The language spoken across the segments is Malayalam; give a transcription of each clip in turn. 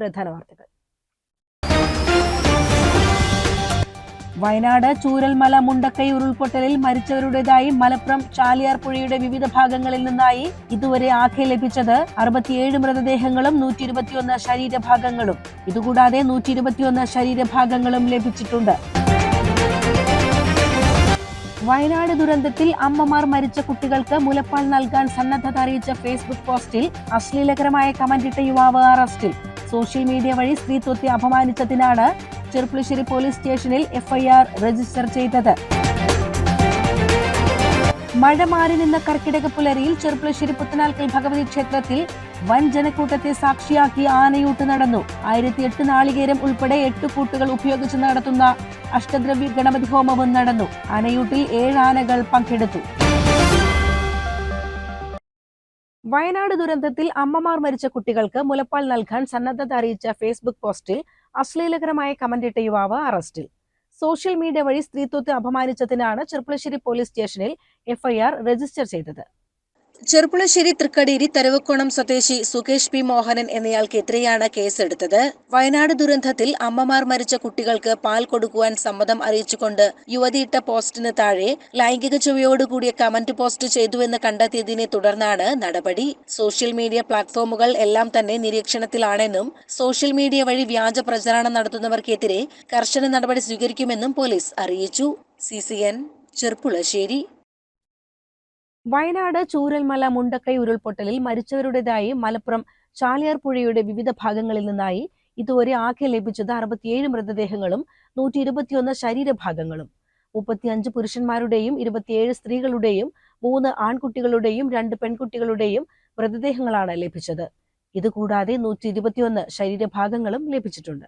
പ്രധാന വാർത്തകൾ വയനാട് ചൂരൽമല മുണ്ടക്കൈ ഉരുൾപൊട്ടലിൽ മരിച്ചവരുടേതായി മലപ്പുറം ചാലിയാർ പുഴയുടെ വിവിധ ഭാഗങ്ങളിൽ നിന്നായി ഇതുവരെ ആഖ്യ ലഭിച്ചത് അറുപത്തിയേഴ് മൃതദേഹങ്ങളും നൂറ്റി ഇരുപത്തിയൊന്ന് ശരീരഭാഗങ്ങളും. ഇതുകൂടാതെ നൂറ്റി ഇരുപത്തിയൊന്ന് ശരീരഭാഗങ്ങളും ലഭിച്ചിട്ടുണ്ട്. വയനാട് ദുരന്തത്തിൽ അമ്മമാർ മരിച്ച കുട്ടികൾക്ക് മുലപ്പാൽ നൽകാൻ സന്നദ്ധത അറിയിച്ച ഫേസ്ബുക്ക് പോസ്റ്റിൽ അശ്ലീലകരമായ കമന്റിട്ട യുവാവ് അറസ്റ്റിൽ. സോഷ്യൽ മീഡിയ വഴി സ്ത്രീത്വത്തെ അപമാനിച്ചതിനാണ് ചെറുപ്പുളശ്ശേരി പോലീസ് സ്റ്റേഷനിൽ എഫ്ഐആർ രജിസ്റ്റർ ചെയ്തത്. മഴ മാറി നിന്ന കർക്കിടക പുലരിയിൽ ചെറുപ്പുളശ്ശേരി പുത്തനാൽക്കൽ ഭഗവതി ക്ഷേത്രത്തിൽ വൻ ജനക്കൂട്ടത്തെ സാക്ഷിയാക്കി ആനയൂട്ട് നടന്നു. ആയിരത്തി എട്ട് നാളികേരം ഉൾപ്പെടെ എട്ട് കൂട്ടുകൾ ഉപയോഗിച്ച് നടത്തുന്ന അഷ്ടദ്രവ്യ ഗണപതി ഹോമവും നടന്നു. ആനയൂട്ടിൽ ഏഴ് ആനകൾ പങ്കെടുത്തു. വയനാട് ദുരന്തത്തിൽ അമ്മമാർ മരിച്ച കുട്ടികൾക്ക് മുലപ്പാൽ നൽകാൻ സന്നദ്ധത അറിയിച്ച ഫേസ്ബുക്ക് പോസ്റ്റിൽ അശ്ലീലകരമായ കമന്റിട്ട യുവാവ് അറസ്റ്റിൽ. സോഷ്യൽ മീഡിയ വഴി സ്ത്രീത്വത്തെ അപമാനിച്ചതിനാണ് ചെർപ്പുളശ്ശേരി പോലീസ് സ്റ്റേഷനിൽ എഫ്ഐആർ രജിസ്റ്റർ ചെയ്തത്. ചെറുപ്പുളശ്ശേരി തൃക്കടീരി തെരുവക്കോണം സ്വദേശി സുകേഷ് പി. മോഹനൻ എന്നയാൾക്കെതിരെയാണ് കേസെടുത്തത്. വയനാട് ദുരന്തത്തിൽ അമ്മമാർ മരിച്ച കുട്ടികൾക്ക് പാൽ കൊടുക്കുവാൻ സമ്മതം അറിയിച്ചുകൊണ്ട് യുവതിയിട്ട പോസ്റ്റിന് താഴെ ലൈംഗിക ചുവയോടുകൂടിയ കമന്റ് പോസ്റ്റ് ചെയ്തുവെന്ന് കണ്ടെത്തിയതിനെ തുടർന്നാണ് നടപടി. സോഷ്യൽ മീഡിയ പ്ലാറ്റ്ഫോമുകൾ എല്ലാം തന്നെ നിരീക്ഷണത്തിലാണെന്നും സോഷ്യൽ മീഡിയ വഴി വ്യാജ പ്രചരണം നടത്തുന്നവർക്കെതിരെ കർശന നടപടി സ്വീകരിക്കുമെന്നും പോലീസ് അറിയിച്ചു. C C N Cherpulassery. Wayanad Chooralmala Mundakkai ഉരുൾപൊട്ടലിൽ മരിച്ചവരുടേതായി മലപ്പുറം ചാലിയാർ പുഴയുടെ വിവിധ ഭാഗങ്ങളിൽ നിന്നായി ഇതുവരെ ആകെ ലഭിച്ചത് അറുപത്തിയേഴ് മൃതദേഹങ്ങളും നൂറ്റി ഇരുപത്തിയൊന്ന് ശരീരഭാഗങ്ങളും. മുപ്പത്തിയഞ്ച് പുരുഷന്മാരുടെയും ഇരുപത്തിയേഴ് സ്ത്രീകളുടെയും മൂന്ന് ആൺകുട്ടികളുടെയും രണ്ട് പെൺകുട്ടികളുടെയും മൃതദേഹങ്ങളാണ് ലഭിച്ചത്. ഇതുകൂടാതെ നൂറ്റി ഇരുപത്തിയൊന്ന് ശരീരഭാഗങ്ങളും ലഭിച്ചിട്ടുണ്ട്.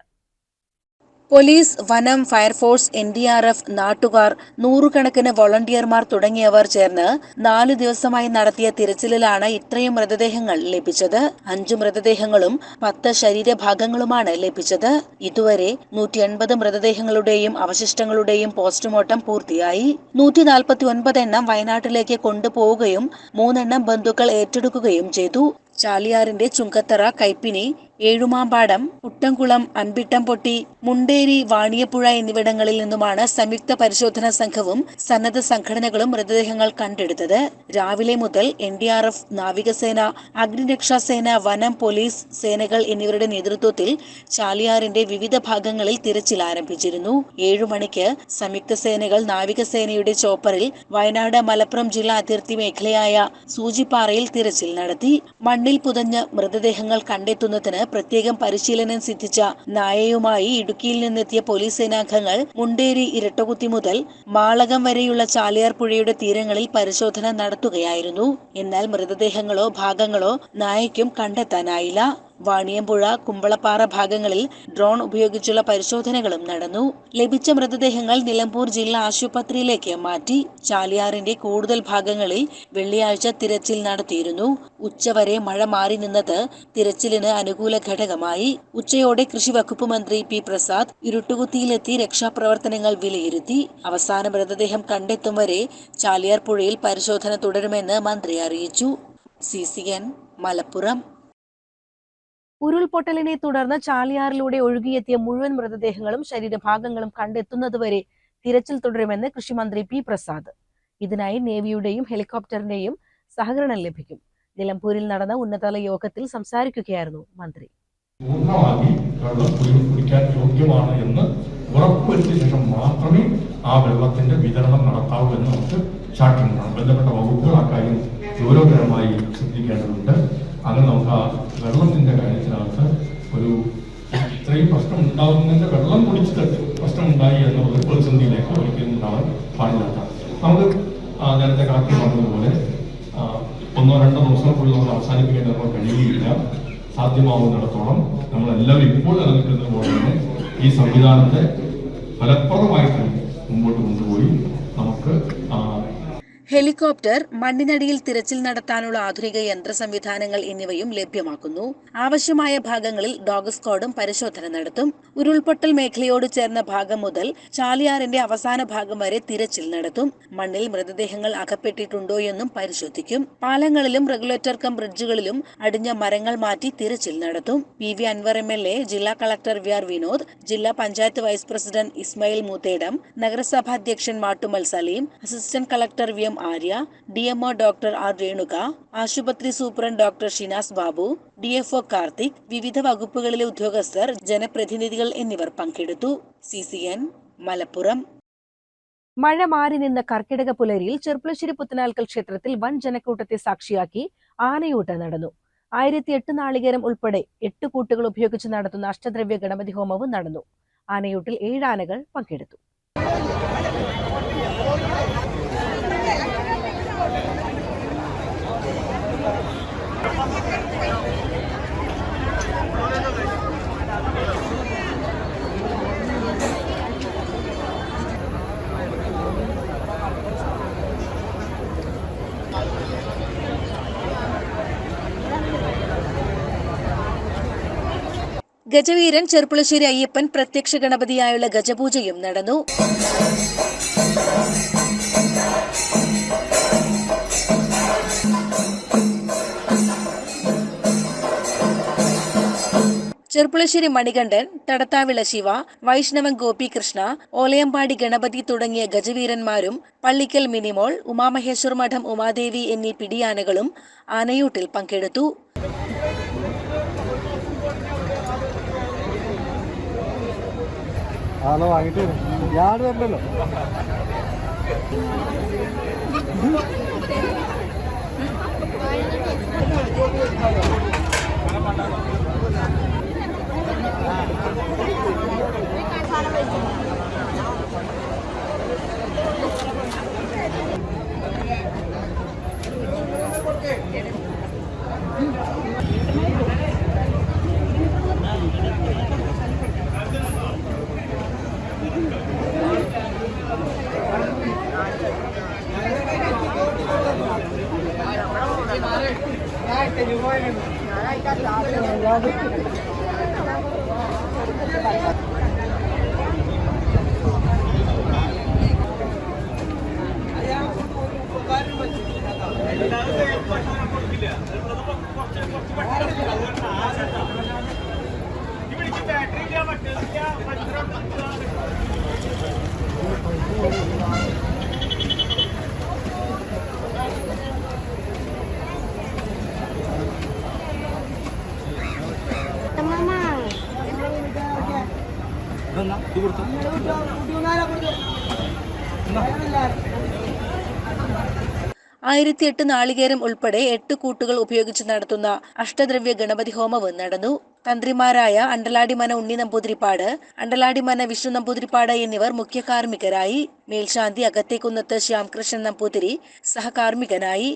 പോലീസ് വനം fire force N D R F നാട്ടുകാർ നൂറുകണക്കിന് വോളണ്ടിയർമാർ തുടങ്ങിയവർ ചേർന്ന് നാലു ദിവസമായി നടത്തിയ തിരച്ചിലിലാണ് ഇത്രയും മൃതദേഹങ്ങൾ ലഭിച്ചത്. അഞ്ചു മൃതദേഹങ്ങളും പത്ത് ശരീരഭാഗങ്ങളുമാണ് ലഭിച്ചത്. ഇതുവരെ നൂറ്റി എൺപത് മൃതദേഹങ്ങളുടെയും അവശിഷ്ടങ്ങളുടെയും പോസ്റ്റ്മോർട്ടം പൂർത്തിയായി. നൂറ്റി നാൽപ്പത്തി ഒൻപത് എണ്ണം വയനാട്ടിലേക്ക് കൊണ്ടുപോവുകയും മൂന്നെണ്ണം ബന്ധുക്കൾ ഏറ്റെടുക്കുകയും ചെയ്തു. ചാലിയാറിന്റെ ചുങ്കത്തറ കൈപ്പിനി ഏഴുമാമ്പാടം കുട്ടംകുളം അൻപിട്ടംപൊട്ടി മുണ്ടേരി വാണിയപ്പുഴ എന്നിവിടങ്ങളിൽ നിന്നുമാണ് സംയുക്ത പരിശോധനാ സംഘവും സന്നദ്ധ സംഘടനകളും മൃതദേഹങ്ങൾ കണ്ടെടുത്തത്. രാവിലെ മുതൽ എൻ ഡി ആർ എഫ് നാവികസേന അഗ്നിരക്ഷാസേന വനം പോലീസ് സേനകൾ എന്നിവരുടെ നേതൃത്വത്തിൽ ചാലിയാറിന്റെ വിവിധ ഭാഗങ്ങളിൽ തിരച്ചിൽ ആരംഭിച്ചിരുന്നു. ഏഴു മണിക്ക് സംയുക്ത സേനകൾ നാവികസേനയുടെ ചോപ്പറിൽ വയനാട് മലപ്പുറം ജില്ലാ അതിർത്തി മേഖലയായ സൂചിപ്പാറയിൽ തിരച്ചിൽ നടത്തി. മണ്ണിൽ പുതഞ്ഞ് മൃതദേഹങ്ങൾ കണ്ടെത്തുന്നതിന് പ്രത്യേകം പരിശീലനം സിദ്ധിച്ച നായയുമായി ഇടുക്കിയിൽ നിന്നെത്തിയ പോലീസ് സേനാംഗങ്ങൾ മുണ്ടേരി ഇരട്ടകുത്തി മുതൽ മാളകം വരെയുള്ള ചാലിയാർ പുഴയുടെ തീരങ്ങളിൽ പരിശോധന നടത്തുകയായിരുന്നു. എന്നാൽ മൃതദേഹങ്ങളോ ഭാഗങ്ങളോ നായയ്ക്കും കണ്ടെത്താനായില്ല. വാണിയമ്പുഴ കുമ്പളപ്പാറ ഭാഗങ്ങളിൽ ഡ്രോൺ ഉപയോഗിച്ചുള്ള പരിശോധനകളും നടന്നു. ലഭിച്ച മൃതദേഹങ്ങൾ നിലമ്പൂർ ജില്ലാ ആശുപത്രിയിലേക്ക് മാറ്റി. ചാലിയാറിന്റെ കൂടുതൽ ഭാഗങ്ങളിൽ വെള്ളിയാഴ്ച തിരച്ചിൽ നടത്തിയിരുന്നു. ഉച്ചവരെ മഴ മാറി നിന്നത് തിരച്ചിലിന് അനുകൂല ഘടകമായി. ഉച്ചയോടെ കൃഷി വകുപ്പ് മന്ത്രി പി പ്രസാദ് ഇരുട്ടുകുത്തിയിലെത്തി രക്ഷാപ്രവർത്തനങ്ങൾ വിലയിരുത്തി. അവസാന മൃതദേഹം കണ്ടെത്തും വരെ ചാലിയാർ പുഴയിൽ പരിശോധന തുടരുമെന്ന് മന്ത്രി അറിയിച്ചു. C C N Malappuram. ഉരുൾപൊട്ടലിനെ തുടർന്ന് ചാലിയാറിലൂടെ ഒഴുകിയെത്തിയ മുഴുവൻ മൃതദേഹങ്ങളും ശരീരഭാഗങ്ങളും കണ്ടെത്തുന്നതുവരെ തിരച്ചിൽ തുടരുമെന്ന് കൃഷിമന്ത്രി പി പ്രസാദ്. ഇതിനായി നേവിയുടെയും ഹെലികോപ്റ്ററിന്റെയും സഹകരണം ലഭിക്കും. നിലമ്പൂരിൽ നടന്ന ഉന്നതതല യോഗത്തിൽ സംസാരിക്കുകയായിരുന്നു മന്ത്രി. ഉറപ്പുവരുത്തിയ ശേഷം മാത്രമേ ആ വെള്ളത്തിന്റെ വിതരണം നടത്താവൂ എന്ന് നമുക്ക് സാക്ഷ്യം ബന്ധപ്പെട്ട വകുപ്പുകൾ ആ കാര്യം ഗൗരവകരമായി ശ്രദ്ധിക്കേണ്ടതുണ്ട്. അങ്ങനെ നമുക്ക് ആ വെള്ളത്തിന്റെ കാര്യത്തിനകത്ത് ഒരു ഇത്രയും പ്രശ്നം ഉണ്ടാകുന്നതിന്റെ വെള്ളം കുടിച്ചിട്ട് പ്രശ്നം ഉണ്ടായി എന്നുള്ള ഒരു പ്രതിസന്ധിയിലേക്ക് ഒരിക്കലും ഉണ്ടാവാൻ പാടില്ലാത്ത. നമുക്ക് നേരത്തെ കണക്കിൽ പറഞ്ഞതുപോലെ ഒന്നോ രണ്ടോ ദിവസങ്ങൾക്കുള്ളിൽ നമ്മൾ അവസാനിപ്പിക്കാൻ നമ്മൾ കഴിയുകയില്ല. സാധ്യമാവുന്നിടത്തോളം നമ്മളെല്ലാവരും ഇപ്പോൾ നിലനിൽക്കുന്നത് പോലെ തന്നെ ഈ സംവിധാനത്തെ ഫലപ്രദമായിട്ട് മുമ്പോട്ട് കൊണ്ടുപോയി നമുക്ക് ആ, ഹെലികോപ്റ്റർ മണ്ണിനടിയിൽ തിരച്ചിൽ നടത്താനുള്ള ആധുനിക യന്ത്ര സംവിധാനങ്ങൾ എന്നിവയും ലഭ്യമാക്കുന്നു. ആവശ്യമായ ഭാഗങ്ങളിൽ ഡോഗ് സ്ക്വാഡും പരിശോധന നടത്തും. ഉരുൾപൊട്ടൽ മേഖലയോട് ചേർന്ന ഭാഗം മുതൽ ചാലിയാറിന്റെ അവസാന ഭാഗം വരെ തിരച്ചിൽ നടത്തും. മണ്ണിൽ മൃതദേഹങ്ങൾ അകപ്പെട്ടിട്ടുണ്ടോ എന്നും പരിശോധിക്കും. പാലങ്ങളിലും റെഗുലേറ്റർ കം ബ്രിഡ്ജുകളിലും അടിഞ്ഞ മരങ്ങൾ മാറ്റി തിരച്ചിൽ നടത്തും. P V Anvar M L A ജില്ലാ കളക്ടർ വി ആർ വിനോദ് ജില്ലാ panchayat vice president Ismail Moothedam നഗരസഭാധ്യക്ഷൻ Mattummal Saleem assistant collector V M Arya D MO doctor R Renuka ആശുപത്രി superintendent doctor Shinas Babu DFO Karthik വിവിധ വകുപ്പുകളിലെ ഉദ്യോഗസ്ഥർ ജനപ്രതിനിധികൾ എന്നിവർ പങ്കെടുത്തു. C C N Malappuram. മഴ മാറി നിന്ന കർക്കിടക പുലരിയിൽ ചെർപ്പുളശ്ശേരി പുത്തനാൽക്കൽ ക്ഷേത്രത്തിൽ വൻ ജനക്കൂട്ടത്തെ സാക്ഷിയാക്കി ആനയൂട്ട നടന്നു. ആയിരത്തി എട്ട് നാളികേരം ഉൾപ്പെടെ എട്ട് കൂട്ടുകൾ ഉപയോഗിച്ച് നടത്തുന്ന അഷ്ടദ്രവ്യ ഗണപതി ഹോമവും നടന്നു. ആനയൂട്ടിൽ ഏഴ് ആനകൾ പങ്കെടുത്തു. ഗജവീരൻ ചെർപ്പുളശ്ശേരി അയ്യപ്പൻ പ്രത്യക്ഷ ഗണപതിയായുള്ള ഗജപൂജയും നടന്നു. ചെർപ്പുളശ്ശേരി മണികണ്ഠൻ തടത്താവിള ശിവ വൈഷ്ണവൻ ഗോപികൃഷ്ണ ഓലയമ്പാടി ഗണപതി തുടങ്ങിയ ഗജവീരന്മാരും പള്ളിക്കൽ മിനിമോൾ ഉമാമഹേശ്വർ മഠം ഉമാദേവി എന്നീ പിടിയാനകളും ആനയൂട്ടിൽ പങ്കെടുത്തു. ആളെ വാങ്ങിട്ട് ഞാൻ വരണല്ലോ ആയിരത്തി എട്ട് നാളികേരം ഉൾപ്പെടെ എട്ട് കൂട്ടുകൾ ഉപയോഗിച്ച് നടത്തുന്ന അഷ്ടദ്രവ്യ ഗണപതി ഹോമവും നടന്നു. തന്ത്രിമാരായ അണ്ടലാടിമന ഉണ്ണി നമ്പൂതിരിപ്പാട് അണ്ടലാടിമന വിഷ്ണു നമ്പൂതിരിപ്പാട് എന്നിവർ മുഖ്യ കാർമ്മികരായി മേൽശാന്തി അകത്തേക്കുന്നത്ത് ശ്യാംകൃഷ്ണൻ നമ്പൂതിരി സഹകാർമ്മികനായി.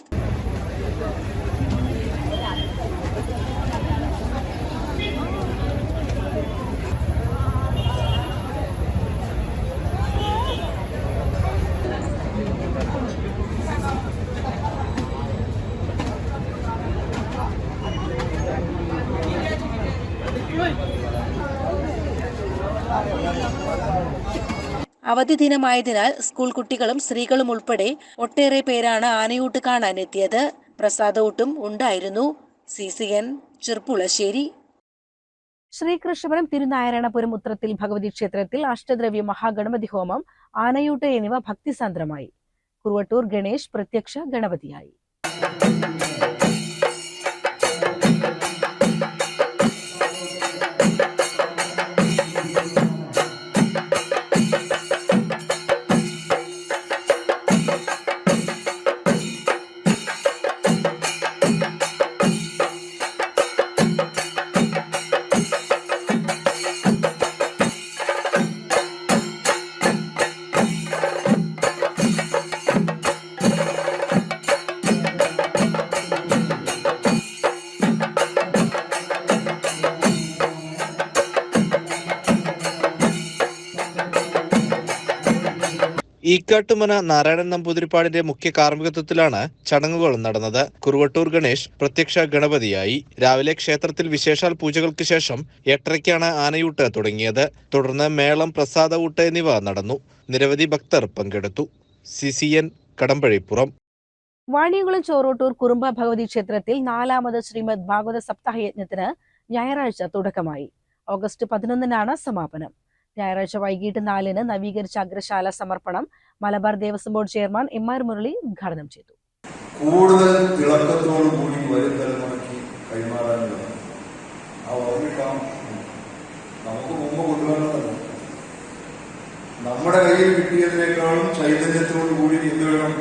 അവധി ദിനമായതിനാൽ സ്കൂൾ കുട്ടികളും സ്ത്രീകളും ഉൾപ്പെടെ ഒട്ടേറെ പേരാണ് ആനയൂട്ട് കാണാനെത്തിയത്. പ്രസാദൂട്ടും ഉണ്ടായിരുന്നു. C C N Cherpulassery. Sreekrishnapuram Thirunarayanapuram ഉത്രത്തിൽ Bhagavathi ക്ഷേത്രത്തിൽ അഷ്ടദ്രവ്യ മഹാഗണപതി ഹോമം ആനയൂട്ട് എന്നിവ ഭക്തിസാന്ദ്രമായി. കുറുവട്ടൂർ ഗണേശ് പ്രത്യക്ഷ ഗണപതിയായി. ഈക്കാട്ടുമന നാരായണൻ നമ്പൂതിരിപ്പാടിന്റെ മുഖ്യ കാർമ്മികത്വത്തിലാണ് ചടങ്ങുകൾ നടന്നത്. കുറുവട്ടൂർ ഗണേഷ് പ്രത്യക്ഷ ഗണപതിയായി. രാവിലെ ക്ഷേത്രത്തിൽ വിശേഷാൽ പൂജകൾക്ക് ശേഷം എട്ടരയ്ക്കാണ് ആനയൂട്ട് തുടങ്ങിയത്. തുടർന്ന് മേളം പ്രസാദ ഊട്ട് എന്നിവ നടന്നു. നിരവധി ഭക്തർ പങ്കെടുത്തു. C C N Kadampazhipuram. Vaniyamkulam Chorottur Kurumba Bhagavathi ക്ഷേത്രത്തിൽ നാലാമത് ശ്രീമദ് ഭാഗവത സപ്താഹ യജ്ഞത്തിന് ഞായറാഴ്ച തുടക്കമായി. ഓഗസ്റ്റ് പതിനൊന്നിനാണ് സമാപനം. ഞായറാഴ്ച വൈകിട്ട് നാലിന് നവീകരിച്ച അഗ്രശാല സമർപ്പണം Malabar Devaswom board chairman M R Murali ഉദ്ഘാടനം ചെയ്തു. കൂടുതൽ തിളക്കത്തോടു കൂടി വരും തലമുറയ്ക്ക് കൈമാറാനുള്ള ആ ഓർമ്മിക്കാം നമുക്ക് മുമ്പ് കൊണ്ടുവന്നതല്ല നമ്മുടെ കയ്യിൽ കിട്ടിയതിനേക്കാളും ചൈതന്യത്തോടു കൂടി എന്ത് വേണം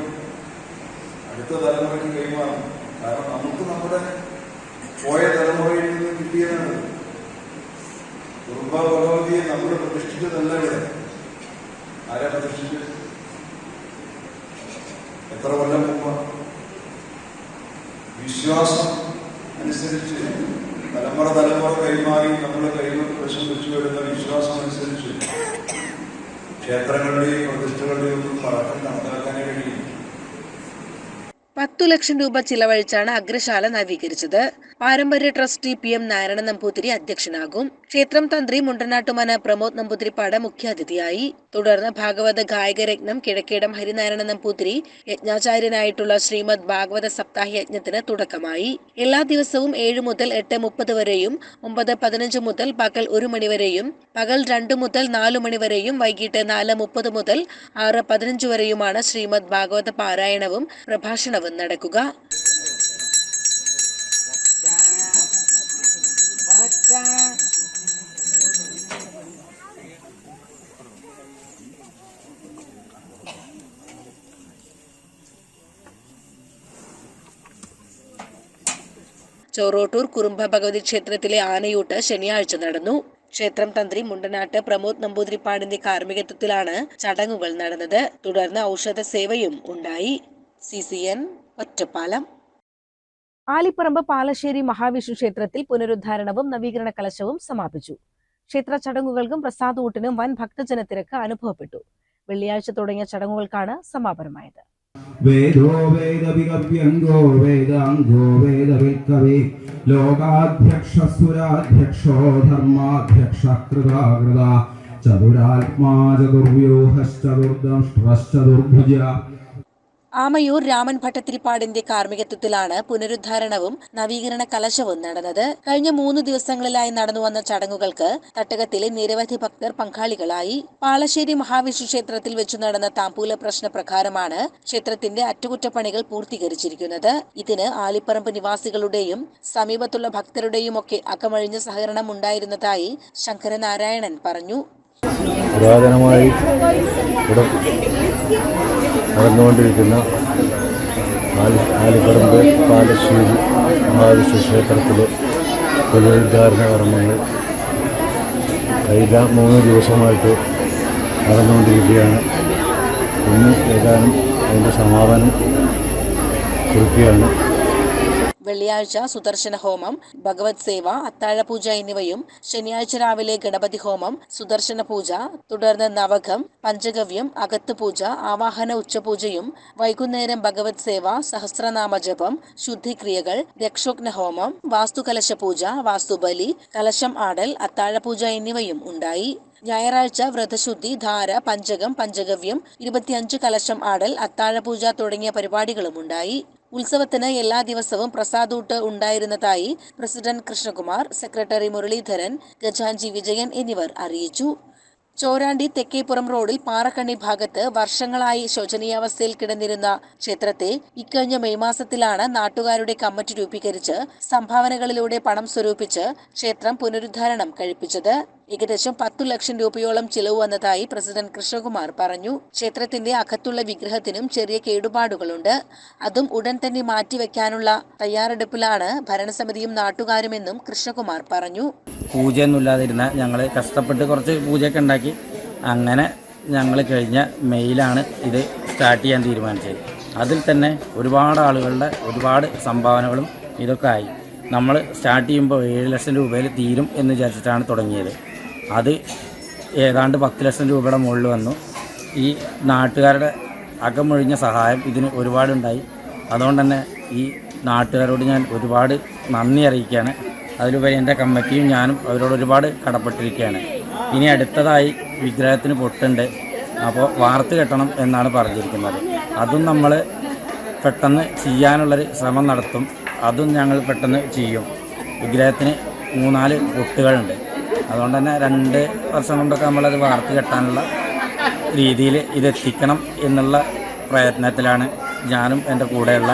അടുത്ത തലമുറയ്ക്ക് കൈമാറണം കാരണം നമുക്ക് നമ്മുടെ പോയ തലമുറയിൽ നിന്ന് കിട്ടിയതാണ്. കുടുംബ ഭഗവതിയെ നമ്മൾ പ്രതിഷ്ഠിച്ചതല്ല ഇവിടെ ആരാ പ്രതിഷ്ഠിച്ചത്? എത്ര കൊല്ലം മുമ്പ്? വിശ്വാസം അനുസരിച്ച് തലമുറ തലമുറ കൈമാറി നമ്മുടെ കൈകൊണ്ട് പ്രശ്നം വെച്ചു വരുന്ന വിശ്വാസം അനുസരിച്ച് ക്ഷേത്രങ്ങളുടെയും പ്രതിഷ്ഠകളുടെയും ഒന്നും മറക്കം നടത്താനേ കഴിയും പത്തു ലക്ഷം രൂപ ചിലവഴിച്ചാണ് അഗ്രശാല നവീകരിച്ചത്. പാരമ്പര്യ trustee P M Narayana Namboothiri അധ്യക്ഷനാകും. ക്ഷേത്രം തന്ത്രി മുണ്ടനാട്ടുമന പ്രമോദ് നമ്പൂതിരിപ്പാട് മുഖ്യാതിഥിയായി. തുടർന്ന് ഭാഗവത ഗായകരത്നം കിഴക്കേടം ഹരിനാരായണ നമ്പൂതിരി യജ്ഞാചാര്യനായിട്ടുള്ള ശ്രീമദ് ഭാഗവത സപ്താഹ യജ്ഞത്തിന് തുടക്കമായി. എല്ലാ ദിവസവും ഏഴ് മുതൽ എട്ട് മുപ്പത് വരെയും ഒമ്പത് പതിനഞ്ച് മുതൽ പകൽ ഒരു മണിവരെയും പകൽ രണ്ടു മുതൽ നാലു മണിവരെയും വൈകിട്ട് നാല് മുപ്പത് മുതൽ ആറ് പതിനഞ്ച് വരെയുമാണ് ശ്രീമദ് ഭാഗവത പാരായണവും പ്രഭാഷണവും നടക്കുക. ചോറോട്ടൂർ കുറുമ്പ ഭഗവതി ക്ഷേത്രത്തിലെ ആനയൂട്ട് ശനിയാഴ്ച നടന്നു. ക്ഷേത്രം തന്ത്രി മുണ്ടനാട്ട് പ്രമോദ് നമ്പൂതിരിപ്പാടിന്റെ കാർമ്മികത്വത്തിലാണ് ചടങ്ങുകൾ നടന്നത്. തുടർന്ന് ഔഷധ സേവയും ഉണ്ടായി. C C N Ottapalam. Alipparamba Palassery Mahavishnu ക്ഷേത്രത്തിൽ പുനരുദ്ധാരണവും നവീകരണ കലശവും സമാപിച്ചു. ക്ഷേത്ര ചടങ്ങുകൾക്കും പ്രസാദൂട്ടിനും വൻ ഭക്തജനത്തിരക്ക് അനുഭവപ്പെട്ടു. വെള്ളിയാഴ്ച തുടങ്ങിയ ചടങ്ങുകൾക്കാണ് സമാപനമായത്. വേദോ വേദാംഗോ വേദവിൽക്കവി ലോകാധ്യക്ഷസുരാധ്യക്ഷോ ധർമാധ്യക്ഷ കൃതാകൃത ചതുരാത്മാ ചതുർവ്യൂഹശ്ചതുർദംഷ്ട്രശ്ചതുർഭുജ ആമയൂർ രാമൻ ഭട്ടത്തിരിപ്പാടിന്റെ കാർമ്മികത്വത്തിലാണ് പുനരുദ്ധാരണവും നവീകരണ കലശവും നടന്നത്. കഴിഞ്ഞ മൂന്ന് ദിവസങ്ങളിലായി നടന്നുവന്ന ചടങ്ങുകൾക്ക് തട്ടകത്തിലെ നിരവധി ഭക്തർ പങ്കാളികളായി. പാലശ്ശേരി മഹാവിഷ്ണു ക്ഷേത്രത്തിൽ വെച്ചു നടന്ന താമ്പൂല പ്രശ്ന പ്രകാരമാണ് ക്ഷേത്രത്തിന്റെ അറ്റകുറ്റപ്പണികൾ പൂർത്തീകരിച്ചിരിക്കുന്നത്. ഇതിന് ആലിപ്പറമ്പ് നിവാസികളുടെയും സമീപത്തുള്ള ഭക്തരുടെയും ഒക്കെ അകമഴിഞ്ഞ സഹകരണം ഉണ്ടായിരുന്നതായി ശങ്കരനാരായണൻ പറഞ്ഞു. പുരാതനമായി നടന്നുകൊണ്ടിരിക്കുന്ന ആലി ആലിപ്പറമ്പ് പാലശ്ശേരി മഹാവിഷ്ണു ക്ഷേത്രത്തിലെ പുനരുദ്ധാരണ കർമ്മങ്ങൾ കഴിഞ്ഞ മൂന്ന് ദിവസമായിട്ട് നടന്നുകൊണ്ടിരിക്കുകയാണ്. ഇന്ന് ഏതാനും അതിന്റെ സമാപനം കുറിക്കുകയാണ്. വെള്ളിയാഴ്ച സുദർശന ഹോമം ഭഗവത് സേവ അത്താഴപൂജ എന്നിവയും ശനിയാഴ്ച രാവിലെ ഗണപതി ഹോമം സുദർശന പൂജ തുടർന്ന് നവകം പഞ്ചഗവ്യം അകത്ത് പൂജ ആവാഹന ഉച്ചപൂജയും വൈകുന്നേരം ഭഗവത് സേവ സഹസ്രനാമ ജപം ശുദ്ധിക്രിയകൾ രക്ഷോഗ്ന ഹോമം വാസ്തുകലശ പൂജ വാസ്തുബലി കലശം ആടൽ അത്താഴപൂജ എന്നിവയും ഉണ്ടായി. ഞായറാഴ്ച വ്രതശുദ്ധി ധാര പഞ്ചകം പഞ്ചഗവ്യം ഇരുപത്തിയഞ്ച് കലശം ആടൽ അത്താഴപൂജ തുടങ്ങിയ പരിപാടികളും ഉണ്ടായി. ഉത്സവത്തിന് എല്ലാ ദിവസവും പ്രസാദൂട്ട് ഉണ്ടായിരുന്നതായി പ്രസിഡന്റ് കൃഷ്ണകുമാർ സെക്രട്ടറി മുരളീധരൻ ഗജാൻജി വിജയൻ എന്നിവർ അറിയിച്ചു. ചോരാണ്ടി തെക്കേപ്പുറം റോഡിൽ പാറക്കണ്ണി ഭാഗത്ത് വർഷങ്ങളായി ശോചനീയാവസ്ഥയിൽ കിടന്നിരുന്ന ക്ഷേത്രത്തെ ഇക്കഴിഞ്ഞ മെയ് മാസത്തിലാണ് നാട്ടുകാരുടെ കമ്മിറ്റി രൂപീകരിച്ച് സംഭാവനകളിലൂടെ പണം സ്വരൂപിച്ച് ക്ഷേത്രം പുനരുദ്ധാരണം കഴിപ്പിച്ചത്. ഏകദേശം പത്തു ലക്ഷം രൂപയോളം ചിലവ് വന്നതായി പ്രസിഡന്റ് കൃഷ്ണകുമാർ പറഞ്ഞു. ക്ഷേത്രത്തിന്റെ അകത്തുള്ള വിഗ്രഹത്തിനും ചെറിയ കേടുപാടുകളുണ്ട്. അതും ഉടൻ തന്നെ മാറ്റിവെക്കാനുള്ള തയ്യാറെടുപ്പിലാണ് ഭരണസമിതിയും നാട്ടുകാരുമെന്നും കൃഷ്ണകുമാർ പറഞ്ഞു. പൂജയൊന്നുമില്ലാതിരുന്ന ഞങ്ങൾ കഷ്ടപ്പെട്ട് കുറച്ച് പൂജയൊക്കെ ഉണ്ടാക്കി അങ്ങനെ ഞങ്ങൾ കഴിഞ്ഞ മെയിലാണ് ഇത് സ്റ്റാർട്ട് ചെയ്യാൻ തീരുമാനിച്ചത്. അതിൽ തന്നെ ഒരുപാട് ആളുകളുടെ ഒരുപാട് സംഭാവനകളും ഇതൊക്കെ ആയി. നമ്മൾ സ്റ്റാർട്ട് ചെയ്യുമ്പോൾ ഏഴ് ലക്ഷം രൂപയിൽ തീരും എന്ന് വിചാരിച്ചിട്ടാണ് തുടങ്ങിയത്. അത് ഏതാണ്ട് പത്ത് ലക്ഷം രൂപയുടെ മുകളിൽ വന്നു. ഈ നാട്ടുകാരുടെ അകമൊഴിഞ്ഞ സഹായം ഇതിന് ഒരുപാടുണ്ടായി. അതുകൊണ്ട് തന്നെ ഈ നാട്ടുകാരോട് ഞാൻ ഒരുപാട് നന്ദി അറിയിക്കുകയാണ്. അതിലുപരി എന്റെ കമ്മിറ്റിയും ഞാനും അവരോട് ഒരുപാട് കടപ്പെട്ടിരിക്കുകയാണ്. ഇനി അടുത്തതായി വിഗ്രഹത്തിന് പൊട്ടുണ്ട്. അപ്പോൾ വാർത്ത് കെട്ടണം എന്നാണ് പറഞ്ഞിരിക്കുന്നത്. അതും നമ്മൾ പെട്ടെന്ന് ചെയ്യാനുള്ളൊരു ശ്രമം നടത്തും. അതും ഞങ്ങൾ പെട്ടെന്ന് ചെയ്യും. വിഗ്രഹത്തിന് മൂന്നാൽ പൊട്ടുകളുണ്ട്. അതുകൊണ്ട് തന്നെ രണ്ട് വർഷം കൊണ്ടൊക്കെ നമ്മളത് വാർത്ത് കെട്ടാനുള്ള രീതിയിൽ ഇതെത്തിക്കണം എന്നുള്ള പ്രയത്നത്തിലാണ് ഞാനും എന്റെ കൂടെയുള്ള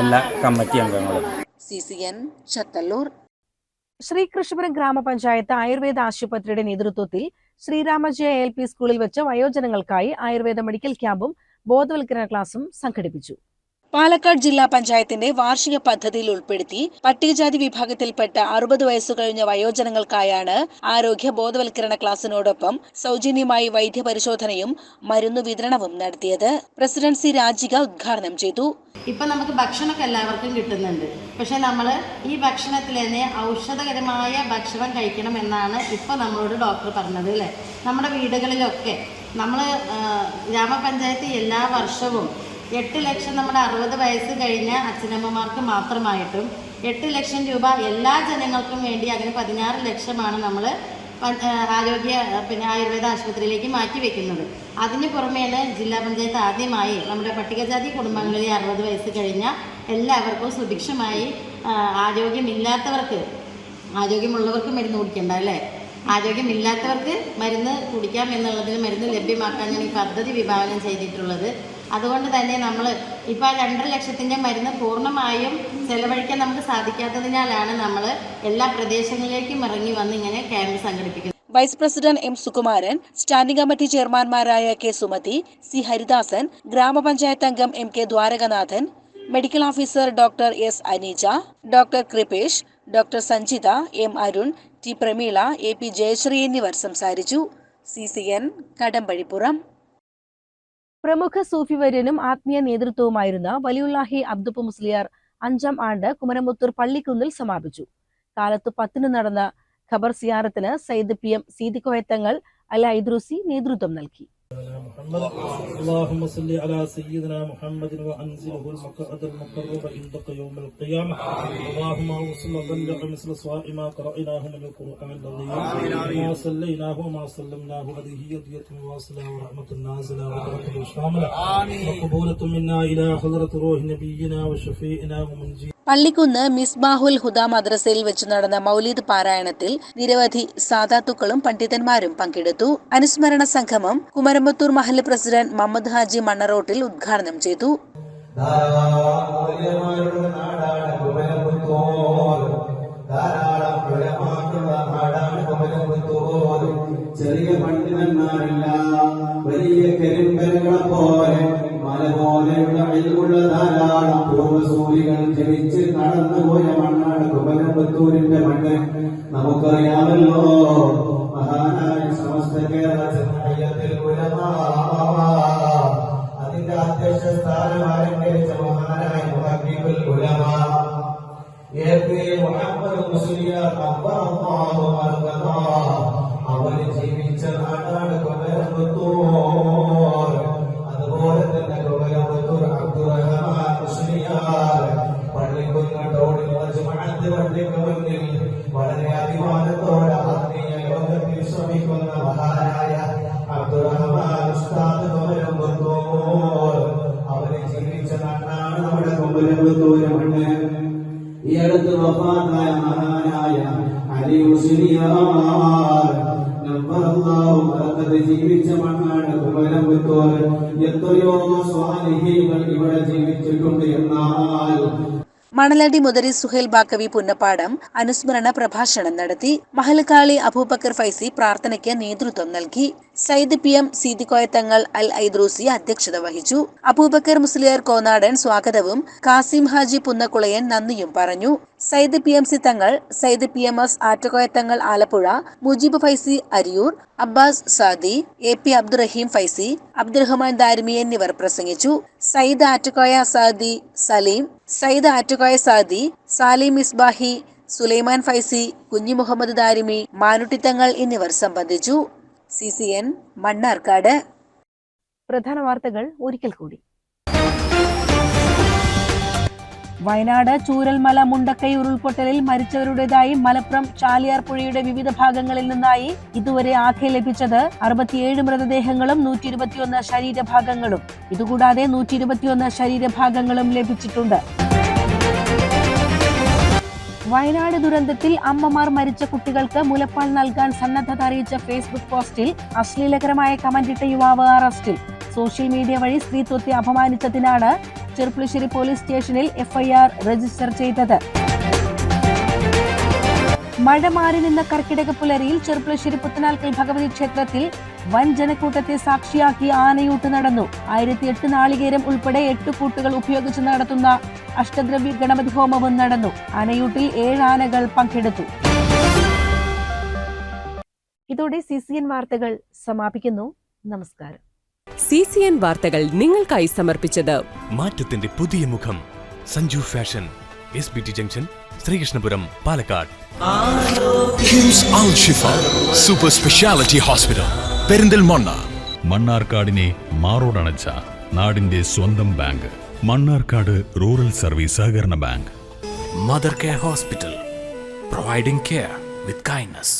എല്ലാ കമ്മിറ്റി അംഗങ്ങളും. C C N Chathallur. Sreekrishnapuram ഗ്രാമപഞ്ചായത്ത് ആയുർവേദ ആശുപത്രിയുടെ നേതൃത്വത്തിൽ ശ്രീരാമജയ എൽ പി സ്കൂളിൽ വെച്ച് വയോജനങ്ങൾക്കായി ആയുർവേദ മെഡിക്കൽ ക്യാമ്പും ബോധവൽക്കരണ ക്ലാസും സംഘടിപ്പിച്ചു. പാലക്കാട് ജില്ലാ പഞ്ചായത്തിന്റെ വാർഷിക പദ്ധതിയിൽ ഉൾപ്പെടുത്തി പട്ടികജാതി വിഭാഗത്തിൽപ്പെട്ട അറുപത് വയസ്സു കഴിഞ്ഞ വയോജനങ്ങൾക്കായാണ് ആരോഗ്യ ബോധവൽക്കരണ ക്ലാസിനോടൊപ്പം സൗജന്യമായി വൈദ്യപരിശോധനയും മരുന്നു വിതരണവും നടത്തിയത്. പ്രസിഡന്റ് സി രാജിക ഉദ്ഘാടനം ചെയ്തു. ഇപ്പം നമുക്ക് ഭക്ഷണമൊക്കെ എല്ലാവർക്കും കിട്ടുന്നുണ്ട്. പക്ഷേ നമ്മൾ ഈ ഭക്ഷണത്തിൽ തന്നെ ഔഷധകരമായ ഭക്ഷണം കഴിക്കണം എന്നാണ് ഇപ്പോൾ നമ്മളോട് ഡോക്ടർ പറഞ്ഞത് അല്ലേ? നമ്മുടെ വീടുകളിലൊക്കെ നമ്മൾ ഗ്രാമപഞ്ചായത്ത് എല്ലാ വർഷവും എട്ട് ലക്ഷം നമ്മുടെ അറുപത് വയസ്സ് കഴിഞ്ഞ അച്ഛനമ്മമാർക്ക് മാത്രമായിട്ടും എട്ട് ലക്ഷം രൂപ എല്ലാ ജനങ്ങൾക്കും വേണ്ടി അതിന് പതിനാറ് ലക്ഷമാണ് നമ്മൾ ആരോഗ്യ പിന്നെ ആയുർവേദ ആശുപത്രിയിലേക്ക് മാറ്റി വെക്കുന്നത്. അതിന് പുറമെയാണ് ജില്ലാ പഞ്ചായത്ത് ആദ്യമായി നമ്മുടെ പട്ടികജാതി കുടുംബങ്ങളിലെ അറുപത് വയസ്സ് കഴിഞ്ഞ എല്ലാവർക്കും സുഭിക്ഷമായി ആരോഗ്യമില്ലാത്തവർക്ക് ആരോഗ്യമുള്ളവർക്ക് മരുന്ന് കുടിക്കണ്ട അല്ലേ? ആരോഗ്യമില്ലാത്തവർക്ക് മരുന്ന് കുടിക്കാം എന്നുള്ളതിന് മരുന്ന് ലഭ്യമാക്കാനാണ് ഈ പദ്ധതി വിഭാവനം ചെയ്തിട്ടുള്ളത്. അതുകൊണ്ട് തന്നെ നമ്മൾ ഇപ്പോൾ ആ രണ്ടര ലക്ഷത്തിന്റെ മരുന്ന് പൂർണമായും ചെലവഴിക്കാൻ നമുക്ക് സാധിക്കാത്തതിനാലാണ് നമ്മൾ എല്ലാ പ്രദേശങ്ങളിലേക്കും ഇറങ്ങി വന്ന് ഇങ്ങനെ ക്യാമ്പ് സംഘടിപ്പിക്കുന്നത്. Vice president M Sukumaran standing committee ചെയർമാൻമാരായ K Sumathi C Haridasan ഗ്രാമപഞ്ചായത്ത് അംഗം M K Dwarakanathan medical officer doctor S Aneeja doctor Kripesh doctor Sanjitha M Arun T Prameela A P Jayasree എന്നിവർ സംസാരിച്ചു. C C N Kadampazhipuram. പ്രമുഖ സൂഫിവര്യനും ആത്മീയ നേതൃത്വവുമായിരുന്ന വലിയുല്ലാഹി അബ്ദുപ്പ മുസ്ലിയാർ അഞ്ചാം ആണ്ട് കുമരമുത്തൂർ പള്ളിക്കുന്നിൽ സമാപിച്ചു. കാലത്ത് പത്തിന് നടന്ന ഖബർ സിയാറത്തിന് സയ്യിദ് പി എം സീദിക്കോയത്തങ്ങൾ അൽ ഐദ്രൂസി നേതൃത്വം നൽകി. اللهم صل على سيدنا محمد وأنزله المقعد المقرب عندك يوم القيامة. اللهم اوصل وبلغ مثل سواء ما قرأناه من القرآن العظيم. ما صليناه وما سلمناه هذه هدية واصلة ورحمة نازلة وبركة شاملة. مقبولة منا إلى حضرة روح نبينا وشفيئنا ومنجينا പള്ളിക്കുന്ന് മിസ്ബാഹുൽ ഹുദ മദ്രസയിൽ വെച്ച് നടന്ന മൗലീദ് പാരായണത്തിൽ നിരവധി സാധാത്തുക്കളും പണ്ഡിതന്മാരും പങ്കെടുത്തു. അനുസ്മരണ സംഗമം കുമരമ്പത്തൂർ മഹല്ല് പ്രസിഡന്റ് മുഹമ്മദ് ഹാജി മണ്ണറോട്ടിൽ ഉദ്ഘാടനം ചെയ്തു. മജ്മഅത്ത് പള്ളിക്ക് മുന്നിൽ വളരെ അഭിമാനത്തോടെ ആത്മീയ ലോകത്തിൽ ശ്രമിക്കുന്ന മഹാനായ അബ്ദുറഹ്മാൻ ഉസ്താദ് കൊല്ലമ്പത്തൂർ അവർ ജീവിച്ച നാടാണ് നമ്മുടെ കൊല്ലമ്പത്തൂർ മണ്ണ് ഈ അടുത്ത് വഫാത്തായ മഹാനായ മണലടി മുതരി സുഹേൽ ബാക്കവി പുന്നപ്പാടം അനുസ്മരണ പ്രഭാഷണം നടത്തി മഹൽക്കാളി അബൂബക്കർ ഫൈസി പ്രാർത്ഥനയ്ക്ക് നേതൃത്വം നൽകി. സയ്യിദ് പി എം തങ്ങൾ അൽ ഐദ്രൂസി അധ്യക്ഷത വഹിച്ചു. അബൂബക്കർ മുസ്ലിയർ കോനാടൻ സ്വാഗതവും കാസിം ഹാജി പുന്നക്കുളയൻ നന്ദിയും പറഞ്ഞു. Sayyid P M C Thangal Sayyid P M S Attakoyathangal Alappuzha Mujeeb Faizy Ariyur Abbas Sadi A P Abdurahim Faizy Abdurahman Darimi എന്നിവർ പ്രസംഗിച്ചു. സയ്യിദ് ആറ്റക്കോയ സാദി സലീം സയ്യിദ് ആറ്റക്കോയ സാദി സാലിം ഇസ്ബാഹി സുലൈമാൻ ഫൈസി കുഞ്ഞി മുഹമ്മദ് ദാരിമി മാനുട്ടിത്തങ്ങൾ എന്നിവർ സംബന്ധിച്ചു. C C N Mannarkkad. പ്രധാന വാർത്തകൾ ഒരിക്കൽ കൂടി. വയനാട് ചൂരൽമല മുണ്ടക്കൈ ഉരുൾപൊട്ടലിൽ മരിച്ചവരുടേതായി മലപ്പുറം ചാലിയാർ പുഴയുടെ വിവിധ ഭാഗങ്ങളിൽ നിന്നായി ഇതുവരെ ആകെ ലഭിച്ചത് അറുപത്തിയേഴ് മൃതദേഹങ്ങളും നൂറ്റി ഇരുപത്തിയൊന്ന് ശരീരഭാഗങ്ങളും. ഇതുകൂടാതെ നൂറ്റി ഇരുപത്തിയൊന്ന് ശരീരഭാഗങ്ങളും ലഭിച്ചിട്ടുണ്ട്. വയനാട് ദുരന്തത്തിൽ അമ്മമാർ മരിച്ച കുട്ടികൾക്ക് മുലപ്പാൽ നൽകാൻ സന്നദ്ധത അറിയിച്ച ഫേസ്ബുക്ക് പോസ്റ്റിൽ അശ്ലീലകരമായ കമന്റിട്ട യുവാവ് അറസ്റ്റിൽ. സോഷ്യൽ മീഡിയ വഴി സ്ത്രീത്വത്തെ അപമാനിച്ചതിനാണ് ചെർപ്പുളശ്ശേരി പോലീസ് സ്റ്റേഷനിൽ എഫ്ഐആർ രജിസ്റ്റർ ചെയ്തത്. മഴ മാറി നിന്ന കർക്കിടക പുലരിയിൽ ചെറുപ്പുളശ്ശേരി പുത്തനാൽക്കൽ ഭഗവതി ക്ഷേത്രത്തിൽ വൻ ജനക്കൂട്ടത്തെ സാക്ഷിയാക്കി ആനയൂട്ട് നടന്നു. ആയിരത്തി എട്ട് നാളികേരം ഉൾപ്പെടെ എട്ട് കൂട്ടുകൾ ഉപയോഗിച്ച് നടത്തുന്ന അഷ്ടദ്രവ്യ ഗണപതി ഹോമവും നടന്നു. ആനയൂട്ടിൽ ഏഴ് ആനകൾ പങ്കെടുത്തു. ഇതോടെ സി സി എൻ വാർത്തകൾ സമാപിക്കുന്നു. നമസ്കാരം. സി സി എൻ വാർത്തകൾ നിങ്ങൾക്കായി സമർപ്പിച്ചത് മാറ്റത്തിന്റെ പുതിയ മുഖം Sanju fashion. S B T junction Sreekrishnapuram Palakkad. KIMS Al Shifa super speciality hospital Perinthalmanna. മണ്ണാർക്കാടിനെ മാറോടണച്ച നാടിന്റെ സ്വന്തം ബാങ്ക് മണ്ണാർക്കാട് റൂറൽ സർവീസ് സഹകരണ bank. Mother care hospital providing care with kindness